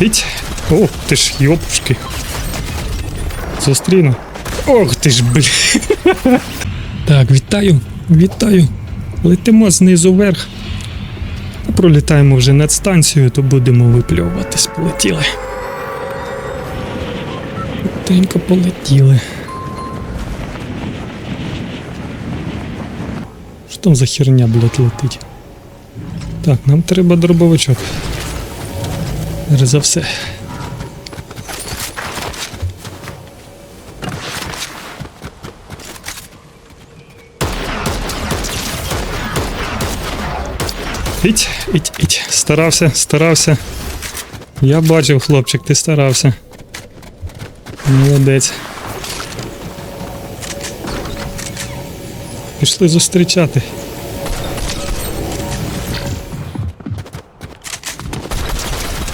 Іть. О, ти ж йопушки. Зустріну. Ох ти ж, блін. Так, вітаю, вітаю. Летимо знизу вверх. Пролітаємо вже над станцією, то будемо випльовуватись. Полетіли. Тенько полетіли. Що там за херня, блядь, летить? Так, нам треба дробовичок. Перш за все. Іть, іть, іть. Старався, старався. Я бачив, хлопчик, ти старався. Молодець. Пішли зустрічати.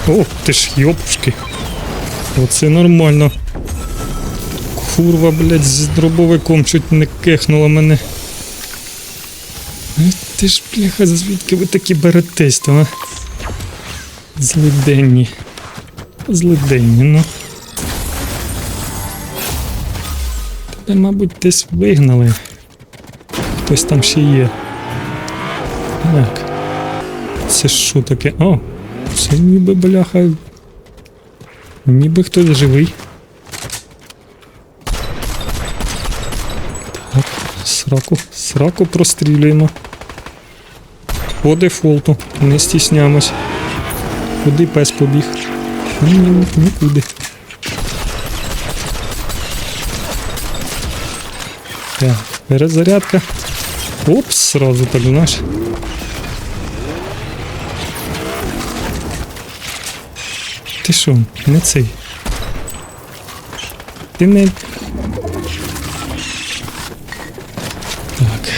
О, ти ж йопушки. Оце нормально. Курва, блядь, з дробовиком чуть не кехнула мене. Ну ти ж, бляха, звідки ви такі беретесь, то, а? Злиденні. Злиденні, ну. Тебе, мабуть, десь вигнали. Хтось там ще є. Так. Це що таке? О! Це ніби бляха. Ніби хтось живий. Так, сраку, сраку прострілюємо. По дефолту, не стіснямось. Куди пес побіг? Ні, ні, нікуди. Так, перезарядка. Опс, сразу так, знаєш. Ти що, не цей? Ти не. Так.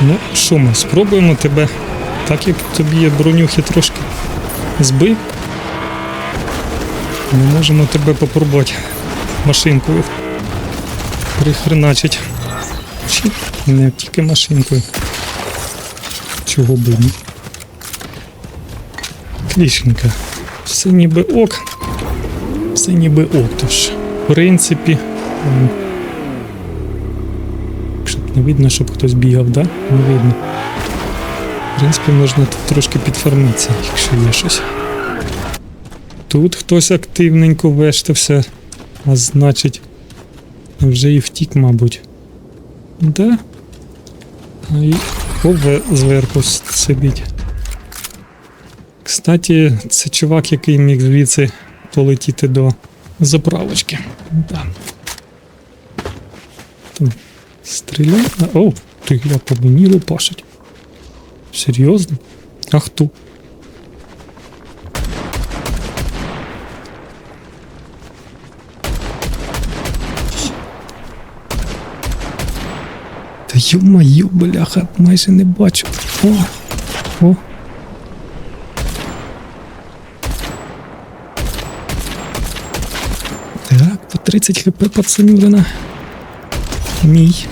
Ну, що ми, спробуємо тебе, так як тобі є бронюхи трошки збив. Ми можемо тебе попробувати машинкою прихреначить. Чи не тільки машинкою. Чого би ні? Клішенька. Все ніби ок. Все ніби ок. Тож, в принципі. Щоб не видно, щоб хтось бігав, да? Не видно. В принципі, можна тут трошки підфармитися, якщо є щось. Тут хтось активненько вештався, а значить, вже і втік, мабуть. Да? А і ове зверху сидить. Кстати, це чувак, який міг звідси полетіти до заправочки. Да. Там стріляє. О, гля по мені лупашить. Серйозно? А хто? Та ё-моё, бляха, майже не бачу. О, о. Так, по 30 хп пацанюрина. Мій.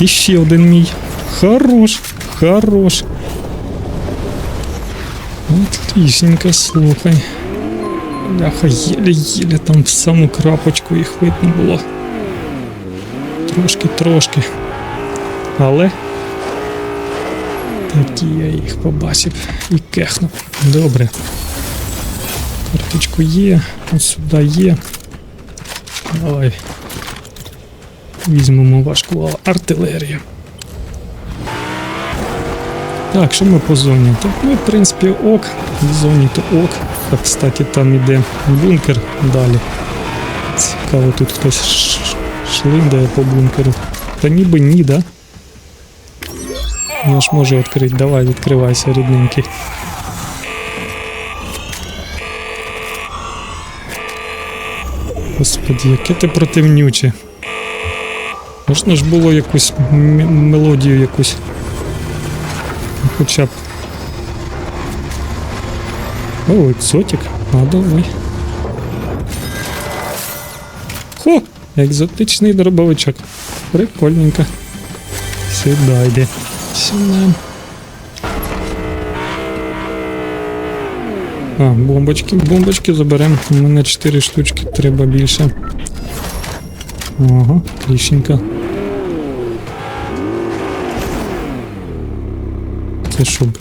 І ще один мій. Хорош, хорош. Отличненько, слухай. Бляха, єле-єле там в саму крапочку їх видно було. Трошки-трошки. Але такі я їх побачив і кехнув. Добре. Карточку є, ось сюди є. Давай. Візьмемо важку артилерію. Так, що ми по зоні? Так, ми, в принципі, ок. В зоні то ок. Так, кстати, там іде бункер далі. Цікаво, тут хтось шлиндає по бункеру. Та ніби ні, да? Я ж можу відкрити. Давай, відкривайся, рідненький. Господи, яке ти противнюче. Можна ж було якусь мелодію якусь. Хоча б. О, екзотик. А давай. Хо! Екзотичний дробовичок. Прикольненько. Сюди йде. Сюди. А, бомбочки, бомбочки заберемо. У мене 4 штучки, треба більше. Ага, отличненько. Це що, блін?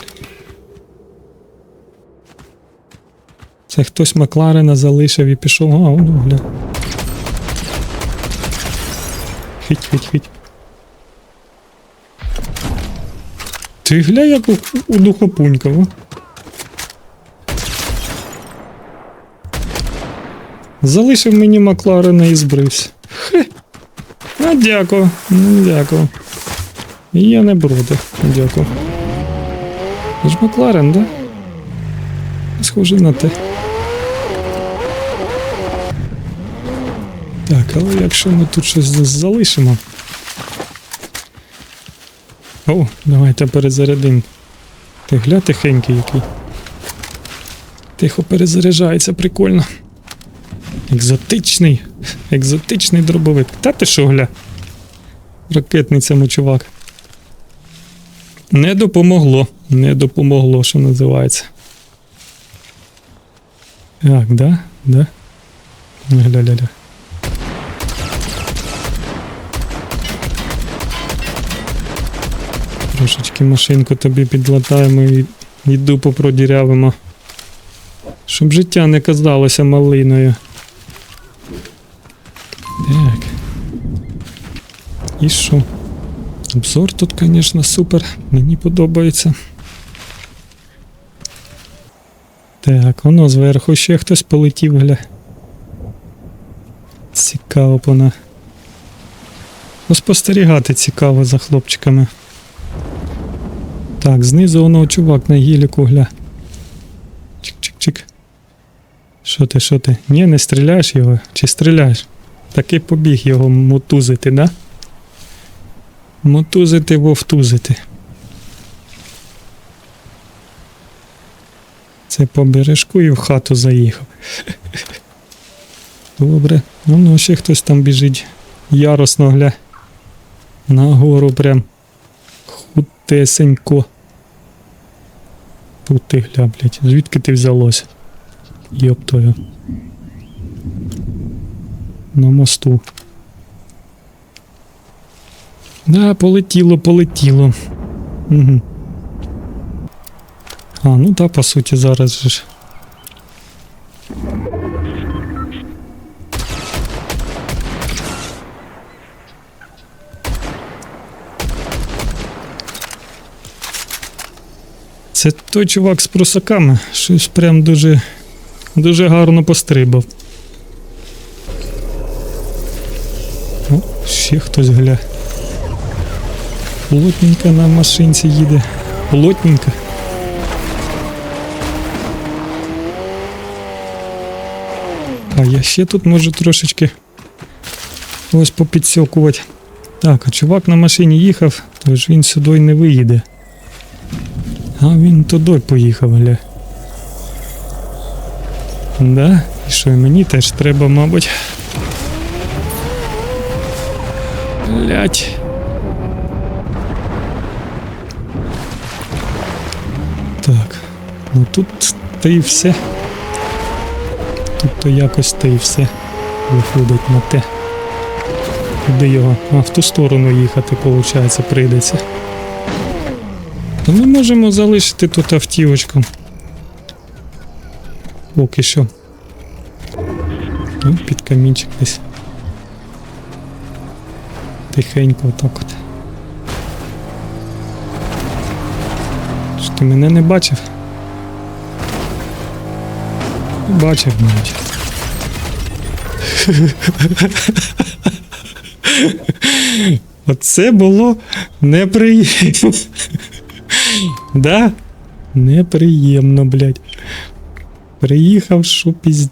Це хтось Макларена залишив і пішов. А, воно, гля. Хить, хить, хить. Ти гля, як у, у духопунькова. Залишив мені Макларена і збрився. Хе. А дякую. Ну, Дякую. Я не проти. Дякую. Ж Макларен, да? Схоже на те. Так, але якщо ми тут щось залишимо. О, давайте перезарядимо. Ти гля тихенький який. Тихо перезаряджається, прикольно. Екзотичний. Екзотичний дробовик. Та ти що, гля? Ракетниця му чувак. Не допомогло. Не допомогло, що називається. Так, да? Да? Гля-ля-ля. Трошечки машинку тобі підлатаємо і, і дупу продірявимо. Щоб життя не казалося малиною. Так. І що? Обзор тут, звісно, супер. Мені подобається. Так, воно зверху ще хтось полетів, гля. Цікаво вона. Ну, спостерігати цікаво за хлопчиками. Так, знизу воно чувак на гіліку, гля. Чик-чик-чик. Що ти, що ти? Ні, не стріляєш його? Чи стріляєш? Таки побіг його мотузити, да? Мотузити, вовтузити. Це по бережку і в хату заїхав. Добре. Ну, ну ще хтось там біжить. Яросно гля. Нагору прям. Хутесенько. Ти гля, блядь. Звідки ти взялося? Йоптою. На мосту. Да, полетіло, полетіло. Угу. А, ну та, по суті, зараз же Це той чувак з просаками. Щось прям дуже, дуже гарно пострибав. О, ще хтось гля. Плотненько на машинці їде. Плотненько. А я ще тут можу трошечки ось попідсьокувати. Так, а чувак на машині їхав, тож він сюди не виїде. А він туди поїхав, гля. Да? І що і мені теж треба, мабуть. Блять. Так. Ну тут та і все. Тут то якось та і все виходить на те. Куди його? А в ту сторону їхати, виходить, прийдеться. То ми можемо залишити тут автівочку. Поки що. Ну, під камінчик десь. Тихенько отак от. Що ти мене не бачив? Бачив, мабуть. Оце було неприємно. Да? Неприємно, блядь. Приїхав, що пізд...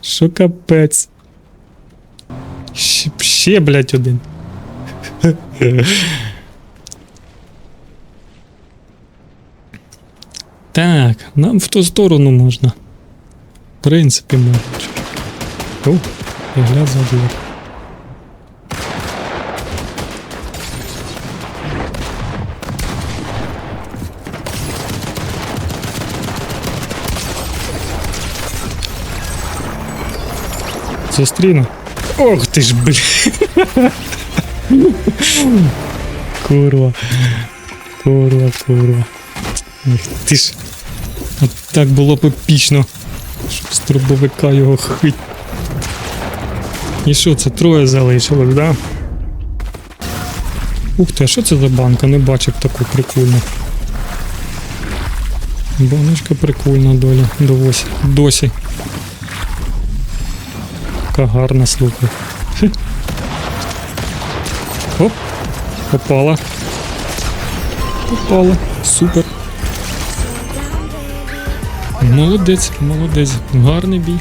Що капець. Ще, ще, блядь, один. Так, нам в ту сторону можна. В принципі, можна. О, я гля Зустріну. Ох ти ж, блін. Курва. Курва, курва. Ах ти ж. От так було б епічно. Щоб з трубовика його хить. І що це троє залишилось, да? Ух ти, а що це за банка? Не бачив таку прикольну. Баночка прикольна доля. Досі. Досі. Така гарна, слухай. Оп. Попала. Попала. Супер. Молодець, молодець. Гарний бій.